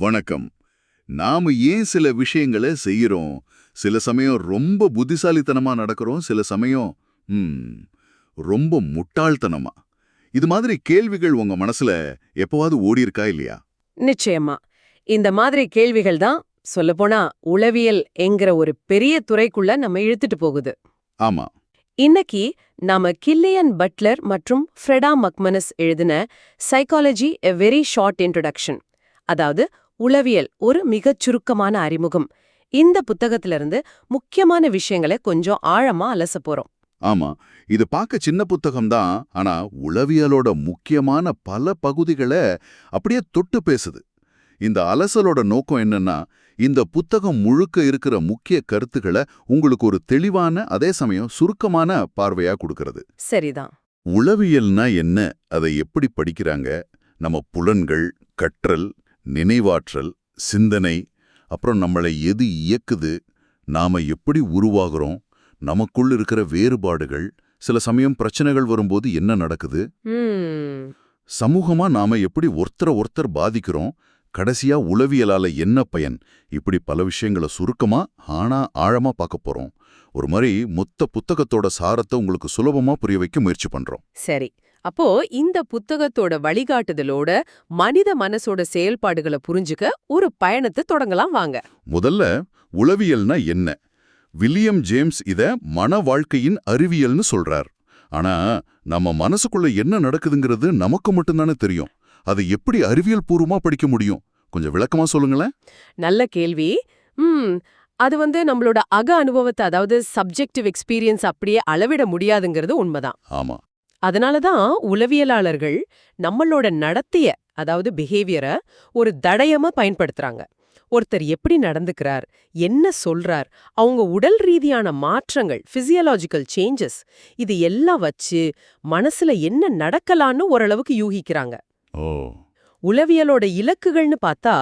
வணக்கம். நாம ஏன் சில விஷயங்களை செய்யறோம்? சில சமயம் ரொம்ப புத்திசாலித்தனமா நடக்கிறோம் சில சமயம் ரொம்ப முட்டாள்தனமா. இது மாதிரி கேள்விகள் உங்க மனசுல எப்பவாவது ஓடி இருக்கா இல்லையா? நிச்சயமா. இந்த மாதிரி கேள்விகள் தான் சொல்லப்போனா உளவியல் என்கிற ஒரு பெரிய துறைக்குள்ள நம்ம இழுத்துட்டு போகுது. ஆமா. இன்னைக்கு நாம கில்லியன் பட்லர் மற்றும் ஃப்ரெடா மக்மனஸ் எழுதின psychology a very short introduction அதாவது உளவியல் ஒரு மிகச் சுருக்கமான அறிமுகம். இந்த புத்தகத்திலிருந்து முக்கியமான விஷயங்களை கொஞ்சம் ஆழமா அலச போறோம். ஆமா இது பார்க்க சின்ன புத்தகம்தான் ஆனா உளவியலோட முக்கியமான பல பகுதிகளை அப்படியே தொட்டு பேசுது. இந்த அலசலோட நோக்கம் என்னன்னா இந்த புத்தகம் முழுக்க இருக்கிற முக்கிய கருத்துக்களை உங்களுக்கு ஒரு தெளிவான அதே சமயம் சுருக்கமான பார்வையா கொடுக்கறது. சரிதான். உளவியல்னா என்ன? அதை எப்படி படிக்கிறாங்க? நம்ம புலன்கள் கற்றல் நினைவாற்றல் சிந்தனை அப்புறம் நம்மளை எது இயக்குது நாம எப்படி உருவாகிறோம் நமக்குள்ள இருக்கிற வேறுபாடுகள் சில சமயம் பிரச்சனைகள் வரும்போது என்ன நடக்குது? சமூகமா நாம எப்படி ஒருத்தர ஒருத்தர் பாதிக்கிறோம் கடைசியா உளவியலால என்ன பயன்? இப்படி பல விஷயங்களை சுருக்கமா ஆனா ஆழமா பார்க்க போறோம். ஒரு மாதிரி மொத்த புத்தகத்தோட சாரத்தை உங்களுக்கு சுலபமா புரிய வைக்க முயற்சி பண்றோம். சரி. அப்போ இந்த புத்தகத்தோட வழிகாட்டுதலோட மனித மனசோட செயல்பாடுகளை புரிஞ்சுக்க ஒரு பயணத்தை தொடங்கலாம் வாங்க. முதல்ல உளவியல்னா என்ன? வில்லியம் ஜேம்ஸ் இத மன வாழ்க்கையின் அறிவியல்னு சொல்றார். ஆனா நம்ம மனசுக்குள்ள என்ன நடக்குதுங்கிறது நமக்கு மட்டும்தானே தெரியும். அதை எப்படி அறிவியல் பூர்வமா படிக்க முடியும்? கொஞ்சம் விளக்கமா சொல்லுங்களேன். நல்ல கேள்வி. ம் அது வந்து நம்மளோட அக அனுபவத்தை அதாவது சப்ஜெக்டிவ் எக்ஸ்பீரியன்ஸ் அப்படியே அளவிட முடியாதுங்கிறது உண்மைதான். ஆமா. அதனால தான் உளவியலாளர்கள் நம்மளோட நடத்தைய அதாவது பிஹேவியரை ஒரு தடயமா பயன்படுத்துறாங்க. ஒருத்தர் எப்படி நடந்துக்கிறார் என்ன சொல்றார் அவங்க உடல் ரீதியான மாற்றங்கள் பிசியலாஜிக்கல் சேஞ்சஸ் இது எல்லாம் வச்சு மனசுல என்ன நடக்கலான்னு ஓரளவுக்கு யூகிக்கிறாங்க. உளவியலோட இலக்குகள்னு பார்த்தா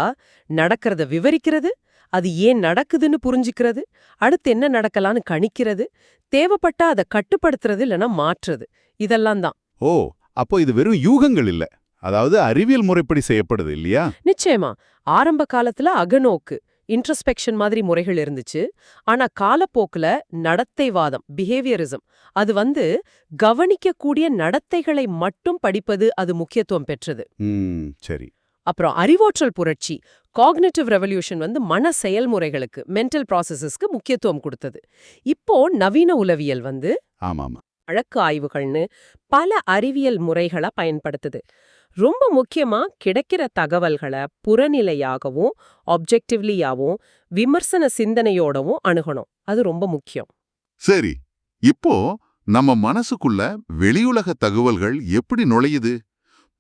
நடக்கிறத விவரிக்கிறது அது ஏன் நடக்குதுன்னு புரிஞ்சுக்கிறது அடுத்து என்ன நடக்கலான்னு கணிக்கிறது தேவைப்பட்டா அதை கட்டுப்படுத்துறது இல்லைன்னா மாற்றுறது. இதெல்லாம் தான். ஓ அப்போ இது வெறும் யூகங்கள் இல்ல. அதாவது அறிவியல் முறைப்படி செய்யப்படுது இல்லையா? நிச்சயமா. ஆரம்ப காலத்துல அகநோக்கு இன்ட்ரஸ்பெக்ஷன் மாதிரி முறைகள் இருந்துச்சு. ஆனா காலப்போக்குல நடத்தைவாதம் பிஹேவியரிசம் அது வந்து கவனிக்கக்கூடிய நடத்தைகளை மட்டும் படிப்பது அது முக்கியத்துவம் பெற்றது. சரி. அப்புறம் அறிவாற்றல் புரட்சி காக்னிட்டிவ் ரெவல்யூஷன் வந்து மன செயல்முறைகளுக்கு மென்டல் ப்ராசஸஸ்க்கு முக்கியத்துவம் கொடுத்தது. இப்போ நவீன உளவியல் வந்து ஆமாமா. வழக்கு ஆய்வுகள்னு பல அறிவியல் முறைகளை பயன்படுத்துது. ரொம்ப முக்கியமா கிடைக்கிற தகவல்களை புறநிலையாகவும் ஆப்ஜெக்டிவ்லியாவும் விமர்சன சிந்தனையோடவும் அணுகணும். அது ரொம்ப முக்கியம். சரி இப்போ நம்ம மனசுக்குள்ள வெளியுலக தகவல்கள் எப்படி நுழையுது?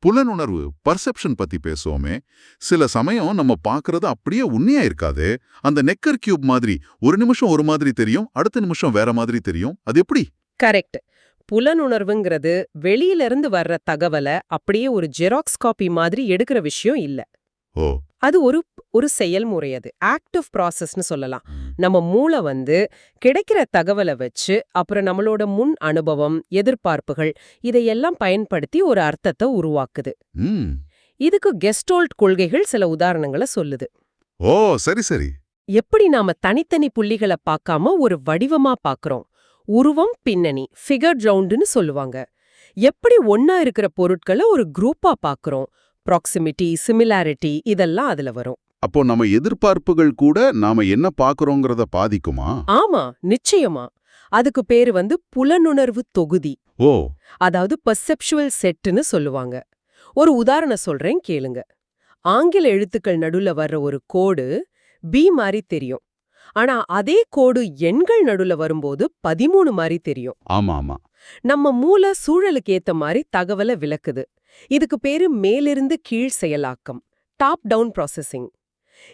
புலனுணர்வு பர்செப்ஷன் பத்தி பேசுவோமே. சில சமயம் நம்ம பார்க்கறது அப்படியே உண்மையா இருக்காது. அந்த நெக்கர் கியூப் மாதிரி ஒரு நிமிஷம் ஒரு மாதிரி தெரியும் அடுத்த நிமிஷம் வேற மாதிரி தெரியும். அது எப்படி? கரெக்ட் புலனுணர்வுங்கிறது வெளியிலிருந்து வர்ற தகவலை அப்படியே ஒரு ஜெராக்ஸ் காப்பி மாதிரி எடுக்கிற விஷயம் இல்ல. ஓ. அது ஒரு ஒரு செயல்முறை அது. ஆக்டிவ் ப்ராசஸ்னு சொல்லலாம். நம்ம மூளை வந்து கிடைக்கிற தகவலை வச்சு அப்புறம் நம்மளோட முன் அனுபவம் எதிர்பார்ப்புகள் இதையெல்லாம் பயன்படுத்தி ஒரு அர்த்தத்தை உருவாக்குது. இதுக்கு கெஸ்டோல்ட் கொள்கைகள் சில உதாரணங்களை சொல்லுது. ஓ சரி சரி. எப்படி நாம தனித்தனி புள்ளிகளை பார்க்காம ஒரு வடிவமா பார்க்கறோம்? உருவம் பின்னணி ஃபிகர் ரவுண்டுன்னு சொல்லுவாங்க. எப்படி ஒண்ணா இருக்கிற பொருட்களை ஒரு குரூப்பா பார்க்கறோம்? ப்ராக்சிமிட்டி சிமிலாரிட்டி இதெல்லாம் அதுல வரும். அப்போ நம்ம எதிர்பார்ப்புகள் கூட நாம என்ன பார்க்கறோங்கிறத பாதிக்குமா? ஆமா நிச்சயமா. அதுக்கு பேரு வந்து புலனுணர்வு தொகுதி. ஓ. அதாவது பர்செப்சுவல் செட்டுன்னு சொல்லுவாங்க. ஒரு உதாரணம் சொல்றேன் கேளுங்க. ஆங்கில எழுத்துக்கள் நடுல வர்ற ஒரு கோடு பி மாதிரி தெரியும். ஆனா அதே கோடு எண்கள் நடுல வரும்போது பதிமூணு மாதிரி தெரியும். ஆமா ஆமா. நம்ம மூளை சூழலுக்கு ஏத்த மாதிரி தகவலை விளக்குது. இதுக்கு பேரு மேலிருந்து கீழ் செயலாக்கம் டாப் டவுன் ப்ராசஸிங்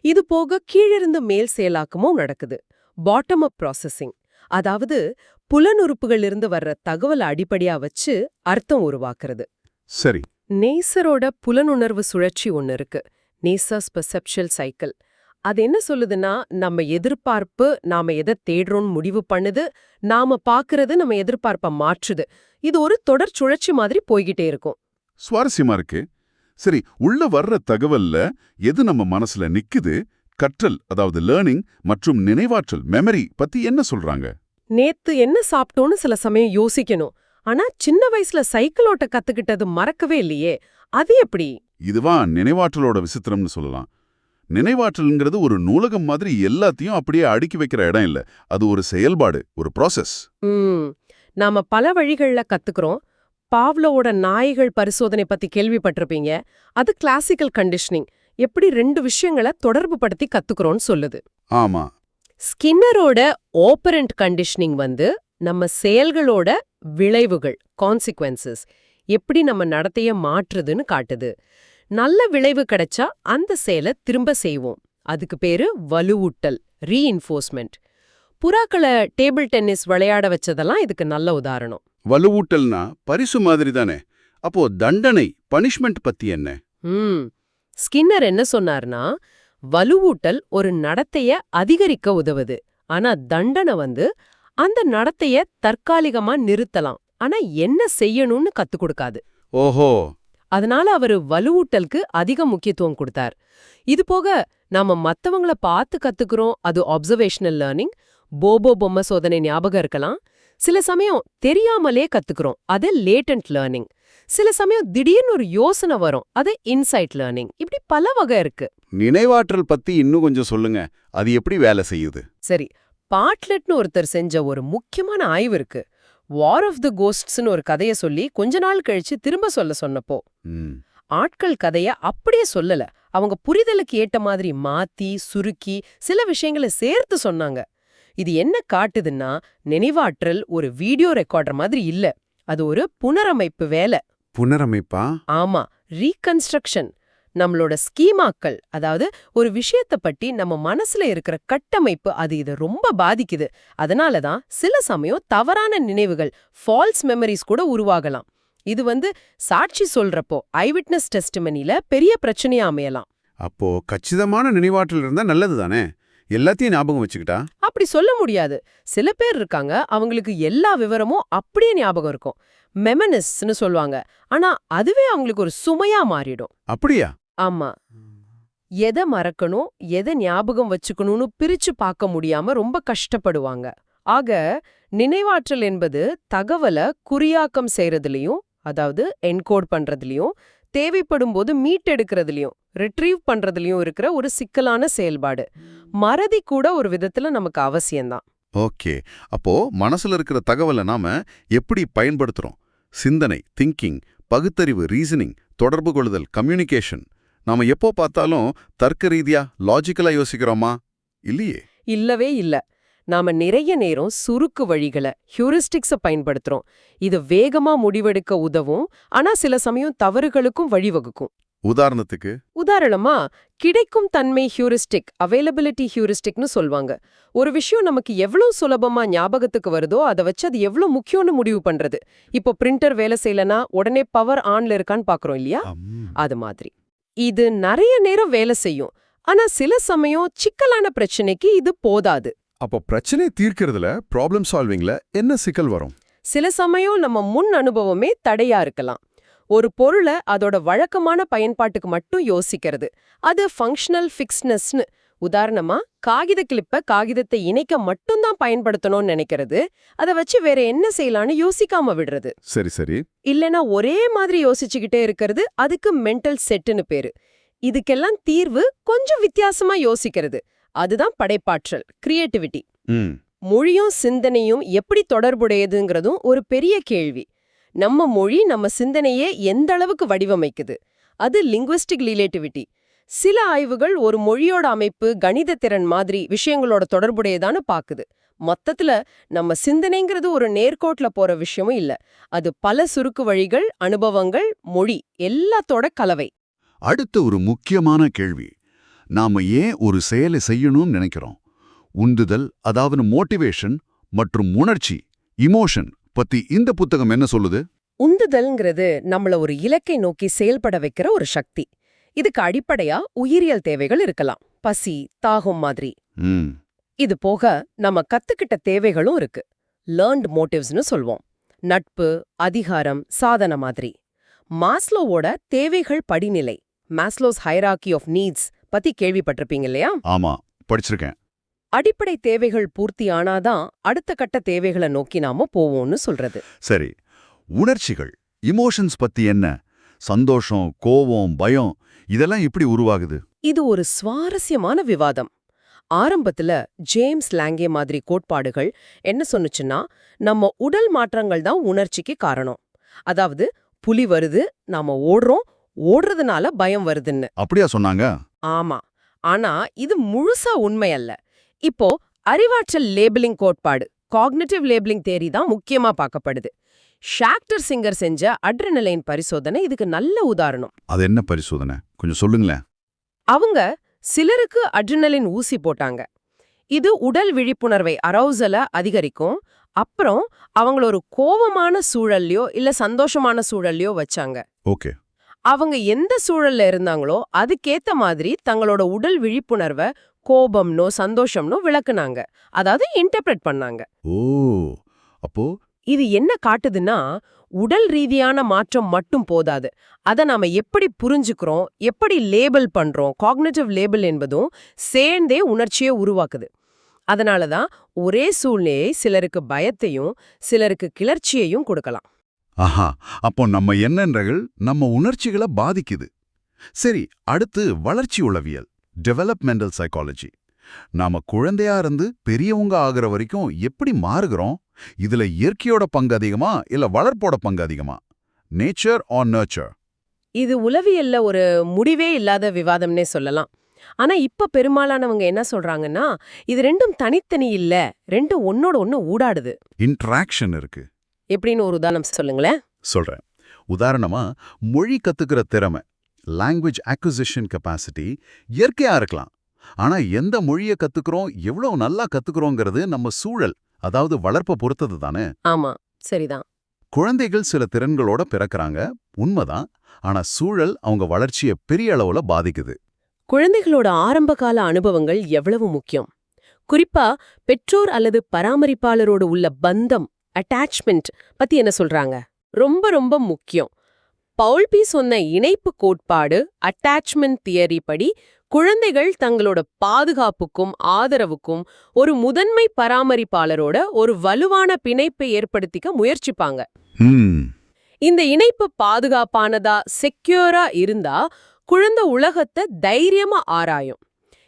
இது போக கீழிருந்து மேல் செயலாக்கமும் நடக்குது பாட்டம் அப் ப்ராசஸிங் அதாவது புலனுறுப்புகளிலிருந்து வர்ற தகவலை அடிப்படையா வச்சு அர்த்தம் உருவாக்குறது. சரி. நேசரோட புலனுணர்வு சுழற்சி ஒன்னு இருக்கு நேசர்ஸ் பெர்செப்ஷுவல் சைக்கிள் அது என்ன சொல்லுதுன்னா நம்ம எதிர்பார்ப்பு நாம எதை தேடுறோம்னு முடிவு பண்ணுது நாம பாக்குறது நம்ம எதிர்பார்ப்ப மாற்றுது. இது ஒரு தொடர் சுழற்சி மாதிரி போய்கிட்டே இருக்கும். சுவாரஸ்யமா இருக்கு. சரி உள்ள வர்ற தகவல்ல எது நம்ம மனசுல நிக்குது? கற்றல் அதாவது லேர்னிங் மற்றும் நினைவாற்றல் மெமரி பத்தி என்ன சொல்றாங்க? நேத்து என்ன சாப்பிட்டோன்னு சில சமயம் யோசிக்கணும். ஆனா சின்ன வயசுல சைக்கிள் ஓட்ட கத்துக்கிட்டது மறக்கவே இல்லையே. அது எப்படி? இதுவா நினைவாற்றலோட விசித்திரம்னு சொல்லலாம். நினைவாற்றல்ங்கிறது ஒரு நூலகம் மாதிரி எல்லாத்தையும் அப்படியே அடுக்கி வைக்கிற இடம் இல்ல. அது ஒரு செயல்பாடு ஒரு ப்ராசஸ் நாம பல வழிகள்ல கத்துக்கிறோம். பாவ்லோவோட நாய்கள் பரிசோதனை பத்தி கேள்விப்பட்டிருப்பீங்க. அது கிளாசிக்கல் கண்டிஷனிங் எப்படி ரெண்டு விஷயங்களை தொடர்பு படுத்தி கத்துக்கிறோம்னு சொல்லுது. ஆமா. ஸ்கின்னரோட ஓப்பரண்ட் கண்டிஷனிங் வந்து நம்ம செயல்களோட விளைவுகள் கான்சிக்வன்சஸ் எப்படி நம்ம நடத்தைய மாற்றுதுன்னு காட்டுது. நல்ல விளைவு கிடைச்சா அந்த செயலை திரும்ப செய்வோம். அதுக்கு பேரு வலுவூட்டல் ரீஇன்ஃபோர்ஸ்மெண்ட் புறாக்களை டேபிள் டென்னிஸ் விளையாட வச்சதெல்லாம் இதுக்கு நல்ல உதாரணம். வலுவூட்டல்னா பரிசு மாதிரி தானே அப்போ தண்டனை பனிஷ்மெண்ட் பத்தி என்ன? ஸ்கின்னர் என்ன சொன்னார்னா வலுவூட்டல் ஒரு நடத்தைய அதிகரிக்க உதவுது. ஆனா தண்டனை வந்து அந்த நடத்தைய தற்காலிகமா நிறுத்தலாம். ஆனா என்ன செய்யணும்னு கத்துக் கொடுக்காது. ஓஹோ. அதனால அவரு வலுவூட்டலுக்கு அதிக முக்கியத்துவம் கொடுத்தார். இது போக நாம மத்தவங்கள பார்த்து கத்துக்கிறோம். அது அப்சர்வேஷனல் லேர்னிங் போபோ பொம்மை சோதனை ஞாபகம் இருக்கலாம். சில சமயம் தெரியாமலே கத்துக்கிறோம். அது லேட்டன்ட் லேர்னிங் சில சமயம் திடீர்னு ஒரு யோசனை வரும். அது இன்சைட் லேர்னிங் இப்படி பல வகை இருக்கு. நினைவாற்றல் பத்தி இன்னும் கொஞ்சம் சொல்லுங்க. அது எப்படி வேலை செய்யுது? சரி. பாட்லெட்னு ஒருத்தர் செஞ்ச ஒரு முக்கியமான ஆய்வு இருக்கு. வார் ஆஃப் த கோஸ்ட்ஸ்னு ஒரு கதைய சொல்லி கொஞ்ச நாள் கழிச்சு திரும்ப சொல்ல சொன்னப்போ ஆட்கள் கதைய அப்படியே சொல்லல. அவங்க புரிதலுக்கு ஏத்த மாதிரி மாத்தி சுருக்கி சில விஷயங்களை சேர்த்து சொன்னாங்க. இது என்ன காட்டுதுன்னா நினைவாற்றல் ஒரு வீடியோ ரெக்கார்டர் மாதிரி இல்ல. அது ஒரு புனரமைப்பு வேலை. புனரமைப்பா? ஆமா ரீகன்ஸ்ட்ரக்ஷன். நம்மளோட ஸ்கீமாக்கள் அதாவது ஒரு விஷயத்த பத்தி நம்ம மனசுல இருக்கிற கட்டமைப்பு அது இத ரொம்ப பாதிக்குது. அதனால தான் சில சமயம் தவறான நினைவுகள் ஃபால்ஸ் மெமரிஸ் கூட உருவாகலாம். இது வந்து சாட்சி சொல்றப்போ ஐவிட்னஸ் டெஸ்டிமனில பெரிய பிரச்சனையா அமையலாம். அப்போ கச்சிதமான நினைவாற்றல் இருந்தா நல்லது தானே? எல்லாத்தையும் ஞாபகம் வச்சுக்கிட்டா? அப்படி சொல்ல முடியாது. சில பேர் இருக்காங்க அவங்களுக்கு எல்லா விவரமும் அப்படியே ஞாபகம் இருக்கும். மெமனிஸ்னு சொல்லுவாங்க. ஆனா அதுவே அவங்களுக்கு ஒரு சுமையா மாறிடும். அப்படியா? ஆமா. எதை மறக்கணும் எதை ஞாபகம் வச்சுக்கணும்னு பிரிச்சு பார்க்க முடியாம ரொம்ப கஷ்டப்படுவாங்க. ஆக நினைவாற்றல் என்பது தகவலை குறியாக்கம் செய்யறதுலயும் அதாவது என்கோட் பண்றதுலயும் தேவைப்படும் போது மீட்டெடுக்கிறதுலயும் ரிட்ரீவ் பண்றதுலயும் இருக்கிற ஒரு சிக்கலான செயல்பாடு. மறதி கூட ஒரு விதத்துல நமக்கு அவசியம்தான். ஓகே. அப்போ மனசுல இருக்கிற தகவலை நாம எப்படி பயன்படுத்துறோம்? சிந்தனை திங்கிங் பகுத்தறிவு ரீசனிங் தொடர்பு கொள்ளுதல் கம்யூனிகேஷன் நாம எப்போ பார்த்தாலும் தர்க்க ரீதியா லாஜிக்கலா யோசிக்கிறோமா? இல்லையே. இல்லவே இல்ல. நாம நிறைய நேரம் சுருக்கு வழிகளை ஹியூரிஸ்டிக்ஸ பயன்படுத்துறோம். இது வேகமா முடிவெடுக்க உதவும் ஆனா சில சமயம் தவறுகளுக்கும் வழிவகுக்கும். உதாரணத்துக்கு? உதாரணமா கிடைக்கும் தன்மை ஹியூரிஸ்டிக் அவைலபிலிட்டி ஹியூரிஸ்டிக்னு சொல்வாங்க. ஒரு விஷயம் நமக்கு எவ்வளவு சுலபமா ஞாபகத்துக்கு வருதோ அதை வச்சு அது எவ்வளவு முக்கியம்னு முடிவு பண்றது. இப்போ பிரிண்டர் வேலை செய்யலனா உடனே பவர் ஆன்ல இருக்கான்னு பாக்குறோம் இல்லையா? அது மாதிரி. இது நிறைய நேரம் வேலை செய்யும். ஆனா சில சமயம் சிக்கலான பிரச்சனைக்கு இது போதாது. அப்போ பிரச்சனை தீர்க்கறதுல ப்ராப்ளம் சால்விங்ல என்ன சிக்கல் வரும்? சில சமயம் நம்ம முன் அனுபவமே தடையா இருக்கலாம். ஒரு பொருளை அதோட வழக்கமான பயன்பாட்டுக்கு மட்டும் யோசிக்கிறது. அது ஃபங்க்ஷனல் ஃபிக்ஸ்னஸ்னு உதாரணமா காகித கிளிப்ப காகிதத்தை இணைக்க மட்டும்தான் பயன்படுத்தணும்னு நினைக்கிறது. அதை வச்சு வேற என்ன செய்யலாம்னு யோசிக்காம விடுறது. சரி சரி. இல்லனா ஒரே மாதிரி யோசிச்சுக்கிட்டே இருக்கிறது. அதுக்கு மென்டல் செட்டுன்னு பேரு. இதுக்கெல்லாம் தீர்வு கொஞ்சம் வித்தியாசமா யோசிக்கிறது. அதுதான் படைப்பாற்றல் கிரியேட்டிவிட்டி மொழியும் சிந்தனையும் எப்படி தொடர்புடையதுங்கிறதும் ஒரு பெரிய கேள்வி. நம்ம மொழி நம்ம சிந்தனையே எந்த அளவுக்கு வடிவமைக்குது? அது லிங்குவிஸ்டிக் ரிலேட்டிவிட்டி சில ஆய்வுகள் ஒரு மொழியோட அமைப்பு கணித திறன் மாதிரி விஷயங்களோட தொடர்புடையதான்னு பாக்குது. மொத்தத்துல நம்ம சிந்தனைங்கிறது ஒரு நேர்கோட்ல போற விஷயமும் இல்ல. அது பல சுருக்கு வழிகள் அனுபவங்கள் மொழி எல்லாத்தோட கலவை. அடுத்த ஒரு முக்கியமான கேள்வி. நாம ஏன் ஒரு செயலை செய்யணும்னு நினைக்கிறோம்? உந்துதல் அதாவது மோட்டிவேஷன் மற்றும் உணர்ச்சி இமோஷன் பத்தி இந்த புத்தகம் என்ன சொல்லுது? உந்துதல்ங்கிறது நம்மள ஒரு இலக்கை நோக்கி செயல்பட வைக்கிற ஒரு சக்தி. இதுக்கு அடிப்படையா உயிரியல் தேவைகள் இருக்கலாம். பசி தாகம் மாதிரி. இது போக நம்ம கத்துக்கிட்ட தேவைகளும் இருக்கு. லேர்ன்ட் மோட்டிவ்ஸ்னு சொல்வோம். நட்பு அதிகாரம் சாதன மாதிரி. மாஸ்லோவோட தேவைகள் படிநிலை மாஸ்லோஸ் ஹைராக்கி ஆஃப் நீட்ஸ் பத்தி கேள்விப்பட்டிருப்பீங்க இல்லையா ஆமா படிச்சிருக்கேன். அடிப்படை தேவைகள் பூர்த்தி ஆனாதான் அடுத்த கட்ட தேவைகளை நோக்கி நாம போவோம்னு சொல்றது. சரி உணர்ச்சிகள் இமோஷன்ஸ் பத்தி என்ன? சந்தோஷம் கோவம் பயம் இதெல்லாம் எப்படி உருவாகுது? இது ஒரு சுவாரஸ்யமான விவாதம். ஆரம்பத்துல ஜேம்ஸ் லாங்கே மாதிரி கோட்பாடுகள் என்ன சொன்னுச்சுன்னா நம்ம உடல் மாற்றங்கள் தான் உணர்ச்சிக்கு காரணம். அதாவது புலி வருது நாம ஓடுறோம் ஓடுறதுனால பயம் வருதுன்னு. அப்படியா சொன்னாங்க? ஆமா. ஆனா இது முழுசா உண்மை அல்ல. இப்போ அறிவாற்றல் லேபிளிங் கோட்பாடு காக்னிட்டிவ் லேபிளிங் தேரி தான் முக்கியமா பார்க்கப்படுது. ஷாக்டர் சிங்கர் செஞ்ச அட்ரினலைன் பரிசோதனை இதுக்கு நல்ல உதாரணம். அது என்ன பரிசோதனை? கொஞ்சம் சொல்லுங்களேன். அவங்க சிலருக்கு அட்ரினலின் ஊசி போட்டாங்க. இது உடல் விழிப்புணர்வை அரௌசல அதிகரிக்கும். அப்புறம் அவங்கள ஒரு கோவமான சூழல்லையோ இல்ல சந்தோஷமான சூழல்லையோ வச்சாங்க. ஓகே. அவங்க எந்த சூழல்ல இருந்தாங்களோ அதுக்கேத்த மாதிரி தங்களோட உடல் விழிப்புணர்வை கோபம்னோ சந்தோஷம்னோ விளக்குனாங்க. அதாவது இன்டர்பிரட் பண்ணாங்க. ஓ அப்போ இது என்ன காட்டுதுன்னா உடல் ரீதியான மாற்றம் மட்டும் போதாது. அத நாம எப்படி புரிஞ்சுக்கிறோம் எப்படி லேபிள் பண்றோம் காக்னிட்டிவ் லேபிள் என்பதும் சேர்ந்தே உணர்ச்சியை உருவாக்குது. அதனால தான் ஒரே சூழ்நிலையை சிலருக்கு பயத்தையும் சிலருக்கு கிளர்ச்சியையும் கொடுக்கலாம். ஆஹா அப்போ நம்ம எண்ணங்கள் நம்ம உணர்ச்சிகளை பாதிக்குது. சரி அடுத்து வளர்ச்சி உளவியல் டெவலப்மெண்டல் சைக்காலஜி நாம குழந்தையா இருந்து பெரியவங்க ஆகுற வரைக்கும் எப்படி மாறுகிறோம்? இதுல இயற்கையோட பங்கு அதிகமா இல்ல வளர்ப்போட பங்கு அதிகமா? நேச்சர் ஆர் நர்ச்சர் இது உளவியல்ல ஒரு முடிவே இல்லாத விவாதம்னே சொல்லலாம். ஆனா இப்ப பெரும்பாலானவங்க என்ன சொல்றாங்கன்னா இது ரெண்டும் தனித்தனி இல்ல ரெண்டும் ஒன்னோட ஒன்னு ஊடாடுது. இன்ட்ராக்ஷன் இருக்கு. எப்படின்னு ஒரு உதாரணம் சொல்லுங்களேன். சொல்றேன். உதாரணமா மொழி கத்துக்கிற திறமை லாங்குவேஜ் அக்விசிஷன் கெப்பாசிட்டி இயற்கையா இருக்கலாம். ஆனா எந்த மொழியை கத்துக்கிறோம் எவ்வளவு நல்லா கத்துக்கிறோங்கிறது நம்ம சூழல் அதாவது வளர்ப்ப பொறுத்தது தானே? ஆமா சரிதான். குழந்தைகள் சில திறன்களோட பிறக்கறாங்க உண்மைதான். ஆனா சூழல் அவங்க வளர்ச்சியை பெரிய அளவுல பாதிக்குது. குழந்தைகளோட ஆரம்பகால அனுபவங்கள் எவ்வளவு முக்கியம்? குறிப்பா பெற்றோர் அல்லது பராமரிப்பாளரோட உள்ள பந்தம் அட்டாச்மெண்ட் பத்தி என்ன சொல்றாங்க? ரொம்ப ரொம்ப முக்கியம். பவுல்பி சொன்ன இணைப்பு கோட்பாடு அட்டாச்மெண்ட் தியரி படி குழந்தைகள் தங்களோட பாதுகாப்புக்கும் ஆதரவுக்கும் ஒரு முதன்மை பராமரிப்பாளரோட ஒரு வலுவான பிணைப்பை ஏற்படுத்திக்க முயற்சிப்பாங்க. இந்த இணைப்பு பாதுகாப்பானதா செக்யூரா இருந்தா குழந்தை உலகத்தை தைரியமா ஆராயும்.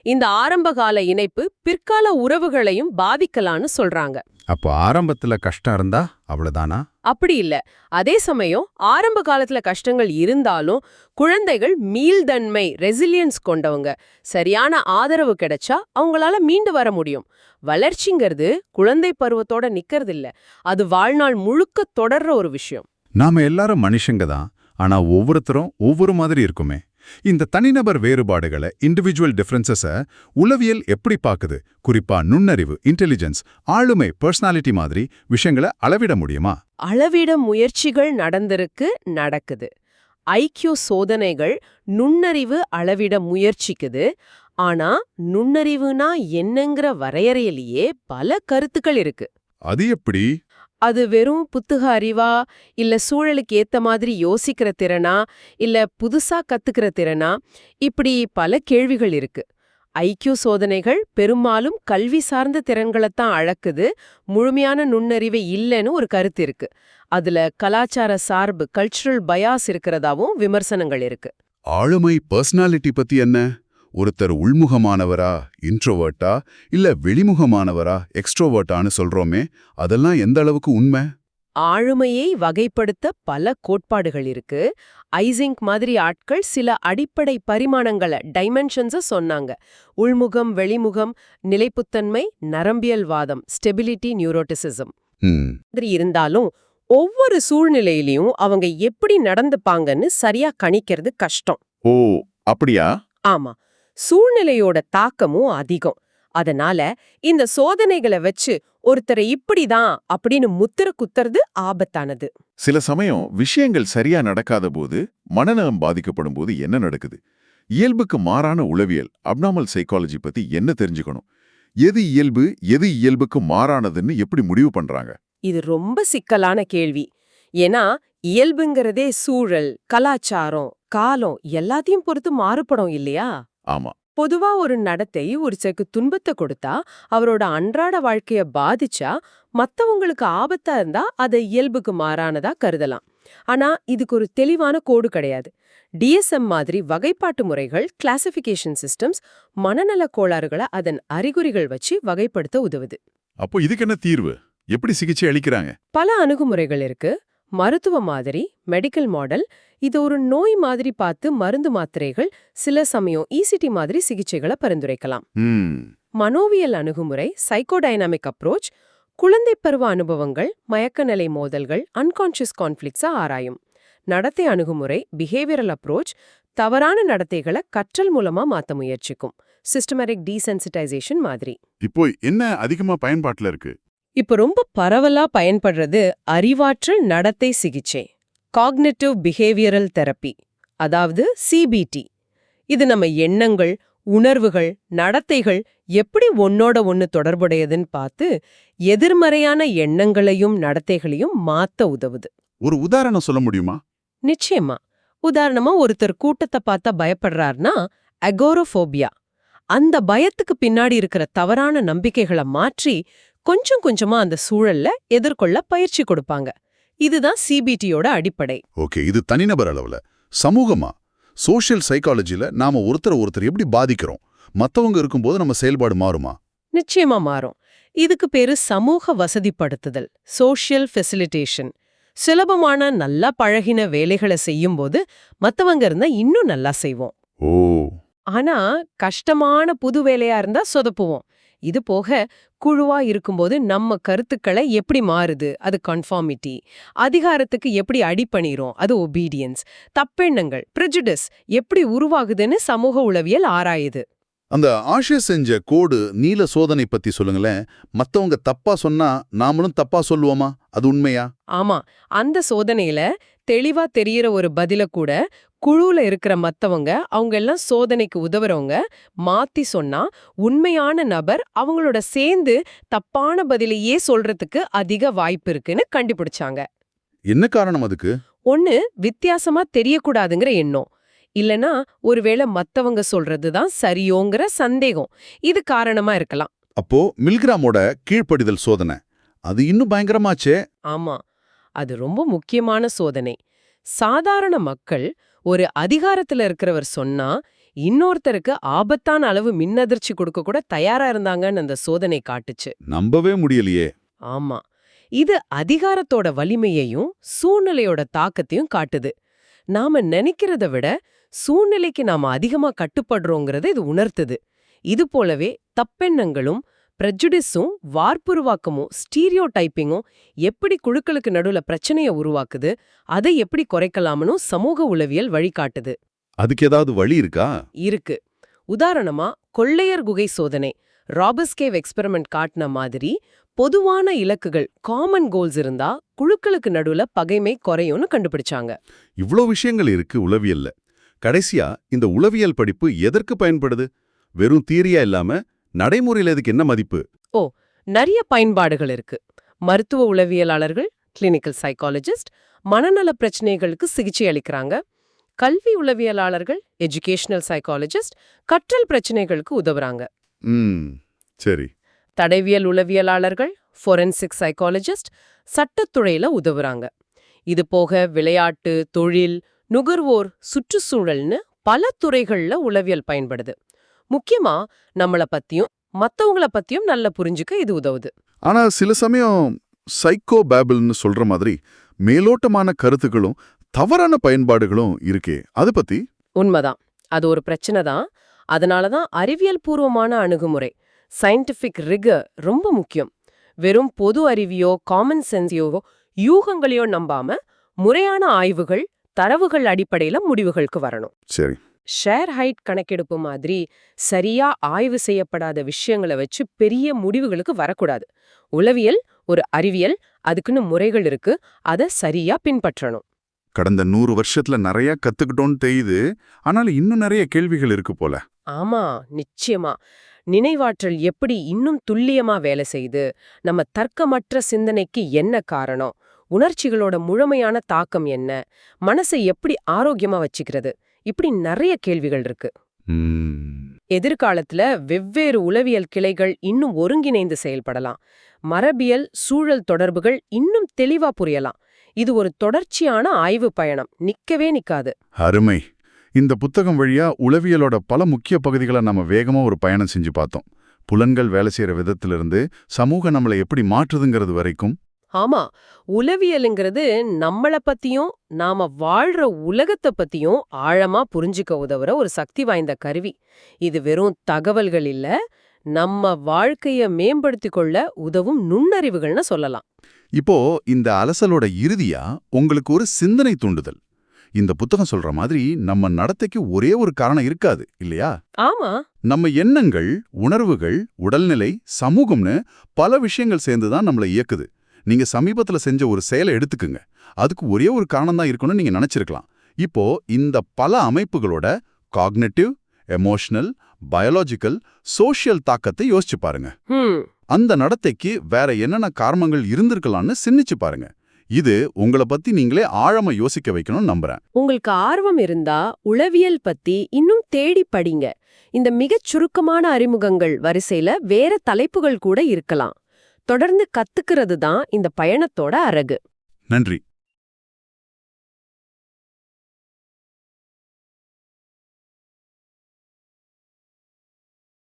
இந்த ஆரம்பகால இணைப்பு பிற்கால உறவுகளையும் பாதிக்கலான்னு சொல்றாங்க. அப்போ ஆரம்பத்துல கஷ்டம் இருந்தா அவ்வளவுதானா? அப்படி இல்ல. அதே சமயம் ஆரம்ப காலத்துல கஷ்டங்கள் இருந்தாலும் குழந்தைகள் மீள்தன்மை ரெசிலியன்ஸ் கொண்டவங்க. சரியான ஆதரவு கிடைச்சா அவங்களால மீண்டு வர முடியும். வளர்ச்சிங்கிறது குழந்தை பருவத்தோட நிக்கிறது இல்ல அது வாழ்நாள் முழுக்க தொடர்ற ஒரு விஷயம். நாம எல்லாரும் மனுஷங்க தான். ஆனா ஒவ்வொருத்தரும் ஒவ்வொரு மாதிரி இருக்குமே. இந்த தனிநபர் வேறுபாடுகளை இண்டிவிஜுவல் டிஃபரன்சஸ உளவியல் எப்படி பாக்குது குறிப்பா நுண்ணறிவு இன்டெலிஜென்ஸ் ஆளுமை பர்சனாலிட்டி மாதிரி விஷயங்களை அளவிட முடியுமா? அளவிட முயற்சிகள் நடந்திருக்கு நடக்குது. ஐக்கியூ சோதனைகள் நுண்ணறிவு அளவிட முயற்சிக்குது. ஆனா நுண்ணறிவுனா என்னங்கிற வரையறையிலேயே பல கருத்துக்கள் இருக்கு. அது எப்படி? அது வெறும் புத்தக அறிவா? இல்ல சூழலுக்கு ஏத்த மாதிரி யோசிக்கிற திறனா? இல்ல புதுசா கத்துக்கிற திறனா? இப்படி பல கேள்விகள் இருக்கு. ஐக்கியூ சோதனைகள் பெரும்பாலும் கல்வி சார்ந்த திறன்களைத்தான் அழக்குது முழுமையான நுண்ணறிவு இல்லைன்னு ஒரு கருத்து இருக்கு. அதுல கலாச்சார சார்பு கல்ச்சுரல் பயாஸ் இருக்கிறதாவும் விமர்சனங்கள் இருக்கு. ஆளுமை பர்சனாலிட்டி பத்தி என்ன? ஒருத்தர் உள்முகமானவரா இன்ட்ரோவர்ட்டா இல்ல வெளிமுகமானவரா எக்ஸ்ட்ரோவர்ட்டான்னு சொல்றோமே அதெல்லாம் எந்த அளவுக்கு உண்மை? ஆளுமையை வகைப்படுத்த பல கோட்பாடுகள் இருக்கு. ஐசிங்க் மாதிரி ஆட்கள் சில அடிப்படை பரிமாணங்களை டைமென்ஷன்ஸ சொன்னாங்க. உள்முகம் வெளிமுகம் நிலைப்புத்தன்மை நரம்பியல்வாதம் ஸ்டெபிலிட்டி நியூரோட்டிசிசம் இருந்தாலும் ஒவ்வொரு சூழ்நிலையிலயும் அவங்க எப்படி நடந்துப்பாங்கன்னு சரியா கணிக்கிறது கஷ்டம். ஓ அப்படியா? ஆமா. சூழ்நிலையோட தாக்கமும் அதிகம். அதனால இந்த சோதனைகளை வச்சு ஒருத்தரை இப்படிதான் அப்படின்னு முத்திர குத்துறது ஆபத்தானது. சில சமயம் விஷயங்கள் சரியா நடக்காத போது மனநலம் பாதிக்கப்படும் போது என்ன நடக்குது? இயல்புக்கு மாறான உளவியல் அப்னாமல் சைக்காலஜி பத்தி என்ன தெரிஞ்சுக்கணும்? எது இயல்பு எது இயல்புக்கு மாறானதுன்னு எப்படி முடிவு பண்றாங்க? இது ரொம்ப சிக்கலான கேள்வி. ஏன்னா இயல்புங்கிறதே சூழல் கலாச்சாரம் காலம் எல்லாத்தையும் பொறுத்து மாறுபடும் இல்லையா? ஆமா. பொதுவா ஒரு நடத்தை ஒருத்தருக்கு துன்பத்தை கொடுத்தா அவரோட அன்றாட வாழ்க்கைய பாதிச்சா மத்தவங்களுக்கு ஆபத்தா இருந்தா அதை இயல்புக்கு மாறானதா கருதலாம். ஆனா இதுக்கு ஒரு தெளிவான கோடு கிடையாது. டிஎஸ்எம் மாதிரி வகைப்பாட்டு முறைகள் கிளாசிஃபிகேஷன் சிஸ்டம்ஸ் மனநலக் கோளாறுகளை அதன் அறிகுறிகள் வச்சு வகைப்படுத்த உதவுது. அப்போ இதுக்கு என்ன தீர்வு? எப்படி சிகிச்சை அளிக்கிறாங்க? பல அணுகுமுறைகள் இருக்கு. மருத்துவ மாதிரி மெடிக்கல் மாடல் இது ஒரு நோய் மாதிரி பார்த்து மருந்து மாத்திரைகள் சில சமயம் இசிடி மாதிரி சிகிச்சைகளை பரிந்துரைக்கலாம். மனோவியல் அணுகுமுறை சைக்கோடைனமிக் அப்ரோச் குழந்தை பருவ அனுபவங்கள் மயக்கநிலை மோதல்கள் அன்கான்ஷியஸ் கான்ஃப்ளிக்ஸா ஆராயும். நடத்தை அணுகுமுறை பிஹேவியரல் அப்ரோச் தவறான நடத்தைகளை கற்றல் மூலமா மாத்த முயற்சிக்கும். சிஸ்டமேட்டிக் டீசென்சிட்டைசேஷன் மாதிரி. இப்போ என்ன அதிகமா பயன்பாட்டுல இருக்கு? இப்ப ரொம்ப பரவலா பயன்படுறது அறிவாற்றல் நடத்தை சிகிச்சை. காக்னிட்டிவ் பிஹேவியரல் தெரப்பி அதாவது சிபிடி இது நம்ம எண்ணங்கள் உணர்வுகள் நடத்தைகள் எப்படி ஒன்னோட ஒன்னு தொடர்புடையதுன்னு பார்த்து எதிர்மறையான எண்ணங்களையும் நடத்தைகளையும் மாத்த உதவுது. ஒரு உதாரணம் சொல்ல முடியுமா? நிச்சயமா. உதாரணமா ஒருத்தர் கூட்டத்தை பார்த்தா பயப்படுறார்னா அகோரோஃபோபியா. அந்த பயத்துக்கு பின்னாடி இருக்கிற தவறான நம்பிக்கைகளை மாற்றி கொஞ்சம் கொஞ்சமா அந்த சூழல்ல எதிர்கொள்ள பயிற்சி கொடுப்பாங்க. இதுதான் சிபிடியோட அடிப்படை. ஓகே இது தனிநபர் அளவுல. சமூகமா? சோஷியல் சைக்காலஜில நாம ஒருத்தரை ஒருத்தர் எப்படி பாதிக்கிறோம்? மத்தவங்க இருக்கும்போது நம்ம செயல்பாடு மாறுமா? நிச்சயமா மாறும். இதுக்கு பேரு சமூக வசதிப்படுத்துதல் சோஷியல் ஃபெசிலிட்டேஷன் சுலபமான நல்லா பழகின வேலைகளை செய்யும்போது மத்தவங்க இருந்தா இன்னும் நல்லா செய்வோம். ஓ. ஆனா கஷ்டமான புது வேலையா இருந்தா சொதப்புவோம். இது போக குழுவா இருக்கும்போது நம்ம கருத்துக்களை எப்படி மாறுது? அது கன்ஃபார்மிட்டி அதிகாரத்துக்கு எப்படி அடிபணிறோம்? அது ஒபீடியன்ஸ் தப்பெண்ணங்கள் ப்ரெஜுடிஸ் எப்படி உருவாகுதுன்னு சமூக உளவியல் ஆராயுது. அந்த ஆஷியா செஞ்ச கோடு நீல சோதனை பத்தி சொல்லுங்களேன். மத்தவங்க தப்பா சொன்னா நாமளும் தப்பா சொல்லுவோமா? அது உண்மையா? ஆமா. அந்த சோதனையில தெளிவா தெரியற ஒரு பதில கூட குழுல இருக்கிற மத்தவங்க அவங்க எல்லாம் சோதனைக்கு உதவுறவங்க மாத்தி சொன்னா உண்மையான நபர் அவங்களோட சேர்ந்து தப்பான பதிலையே சொல்றதுக்கு அதிக வாய்ப்பு இருக்குன்னு கண்டுபிடிச்சாங்க. என்ன காரணம் அதுக்கு? ஒண்ணு வித்தியாசமா தெரியக்கூடாதுங்கிற எண்ணம். இல்லனா ஒருவேளை மத்தவங்க சொல்றதுதான் சரியோங்கிற சந்தேகம். இது காரணமா இருக்கலாம். அப்போ மில்கிராமோட கீழ்ப்படிதல் சோதனை அது இன்னும் பயங்கரமாச்சே? ஆமா அது ரொம்ப முக்கியமான சோதனை. சாதாரண மக்கள் ஒரு அதிகாரத்துல இருக்கிறவர் சொன்னா இன்னொருத்தருக்கு ஆபத்தான அளவு மின்னதிர்ச்சி கொடுக்க கூட தயாரா இருந்தாங்கன்னு அந்த சோதனை காட்டுச்சு. நம்பவே முடியலையே. ஆமா இது அதிகாரத்தோட வலிமையையும் சூழ்நிலையோட தாக்கத்தையும் காட்டுது. நாம நினைக்கிறத விட சூழ்நிலைக்கு நாம அதிகமா கட்டுப்படுறோங்கிறத இது உணர்த்துது. இது போலவே தப்பெண்ணங்களும் பிரஜுடிஸும் வார்ப்புருவாக்கமும் ஸ்டீரியோ டைப்பிங்கும் எப்படி குழுக்களுக்கு நடுவுல பிரச்சனைய உருவாக்குது அதை எப்படி குறைக்கலாம்னு சமூக உளவியல் வழிகாட்டுது. அதுக்கு ஏதாவது வழி இருக்கா? இருக்கு. உதாரணமா கொள்ளையர் குகை சோதனை. ராபர்ஸ்கேவ் எக்ஸ்பெரிமெண்ட் காட்டின மாதிரி பொதுவான இலக்குகள் காமன் கோல்ஸ் இருந்தா குழுக்களுக்கு நடுவுல பகைமை குறையும்னு கண்டுபிடிச்சாங்க. இவ்ளோ விஷயங்கள் இருக்கு உளவியல்ல. கடைசியா இந்த உளவியல் படிப்பு எதற்கு பயன்படுது? வெறும் தீரியா இல்லாம நடைமுறையில இதுக்கு என்ன மதிப்பு? நிறைய பயன்பாடுகள் இருக்கு. மருத்துவ உளவியலாளர்கள் கிளினிக்கல் சைக்காலஜிஸ்ட் மனநல பிரச்சனைகளுக்கு சிகிச்சை அளிக்கிறாங்க. கல்வி உளவியலாளர்கள் எஜுகேஷனல் சைக்காலஜிஸ்ட் கற்றல் பிரச்சனைகளுக்கு உதவுறாங்க. சரி. தடைவியல் உளவியலாளர்கள் ஃபொரென்சிக் சைக்காலஜிஸ்ட் சட்டத்துறையில உதவுறாங்க. இது போக விளையாட்டு தொழில் நுகர்வோர் சுற்றுச்சூழல்னு பல துறைகள்ல உளவியல் பயன்படுது. முக்கியமா நம்மள பத்தியும் மத்தவங்கள பத்தியும் நல்லா புரிஞ்சுக்க இது உதவுது. ஆனா சில சமயம் சைக்கோ பேபிள்னு சொல்ற மாதிரி மேலோட்டமான கருத்துக்களும் தவறான பயன்பாடுகளும் இருக்கே. அது பத்தி? உண்மைதான். அது ஒரு பிரச்சனை தான். அதனால தான் அறிவியல் பூர்வமான அணுகுமுறை சயின்டிஃபிக் ரிகர் ரொம்ப முக்கியம். வெறும் பொது அறிவியோ காமன் சென்ஸையோ யூகங்களையோ நம்பாம முறையான ஆய்வுகள் தரவுகள் அடிப்படையில முடிவுகளுக்கு வரணும். சரி. ஷேர் ஹைட் கணக்கெடுப்பு மாதிரி சரியா ஆய்வு செய்யப்படாத விஷயங்களை வச்சு பெரிய முடிவுகளுக்கு வரக்கூடாது. உளவியல் ஒரு அறிவியல் அதுக்குன்னு முறைகள் இருக்கு. அதை சரியா பின்பற்றணும். கடந்த நூறு வருஷத்துல நிறைய கத்துக்கிட்டோன்னு தெரியுது. ஆனாலும் இன்னும் நிறைய கேள்விகள் இருக்கு போல. ஆமா நிச்சயமா. நினைவாற்றல் எப்படி இன்னும் துல்லியமா வேலை செய்யுது நம்ம தர்க்கமற்ற சிந்தனைக்கு என்ன காரணம் உணர்ச்சிகளோட முழுமையான தாக்கம் என்ன? மனசை எப்படி ஆரோக்கியமா வச்சுக்கிறது? இப்படி நிறைய கேள்விகள் இருக்கு. எதிர்காலத்துல வெவ்வேறு உளவியல் கிளைகள் இன்னும் ஒருங்கிணைந்து செயல்படலாம். மரபியல் சூழல் தொடர்புகள் இன்னும் தெளிவா புரியலாம். இது ஒரு தொடர்ச்சியான ஆய்வு பயணம். நிக்கவே நிக்காது. அருமை. இந்த புத்தகம் வழியா உளவியலோட பல முக்கிய பகுதிகளை நம்ம வேகமா ஒரு பயணம் செஞ்சு பார்த்தோம். புலன்கள் வேலை செய்யற விதத்திலிருந்து சமூகம் நம்மளை எப்படி மாற்றுதுங்கிறது வரைக்கும் ஆமா உளவியலுங்கிறது நம்மள பத்தியும் நாம வாழ்ற உலகத்தை பத்தியும் ஆழமா புரிஞ்சுக்க உதவுற ஒரு சக்தி வாய்ந்த கருவி. இது வெறும் தகவல்கள் இல்ல நம்ம வாழ்க்கைய மேம்படுத்திக் கொள்ள உதவும் நுண்ணறிவுகள்னு சொல்லலாம். இப்போ இந்த அலசலோட இறுதியா உங்களுக்கு ஒரு சிந்தனை தூண்டுதல். இந்த புத்தகம் சொல்ற மாதிரி நம்ம நடத்தைக்கு ஒரே ஒரு காரணம் இருக்காது இல்லையா? ஆமா. நம்ம எண்ணங்கள் உணர்வுகள் உடல்நிலை சமூகம்னு பல விஷயங்கள் சேர்ந்து தான் நம்மளை இயக்குது. நீங்க சமீபத்துல செஞ்ச ஒரு செயலை எடுத்துக்குங்க. அதுக்கு ஒரே ஒரு காரணம் தான் இருக்குன்னு நீங்க நினைச்சிருக்கலாம். இப்போ இந்த பல அமைப்புகளோட காக்னெட்டிவ் எமோஷனல் பயாலஜிக்கல் சோஷியல் தாக்கத்தை யோசிச்சு பாருங்க. அந்த நடத்தைக்கு வேற என்னென்ன காரணங்கள் இருந்திருக்கலாம்னு சிந்திச்சு பாருங்க. இது உங்களை பத்தி நீங்களே ஆழமா யோசிக்க வைக்கணும்னு நம்புறேன். உங்களுக்கு ஆர்வம் இருந்தா உளவியல் பத்தி இன்னும் தேடி படிங்க. இந்த மிகச் சுருக்கமான அறிமுகங்கள் வரிசையில வேற தலைப்புகள் கூட இருக்கலாம். தொடர்ந்து கத்துக்கிறது தான் இந்த பயணத்தோட அழகு நன்றி.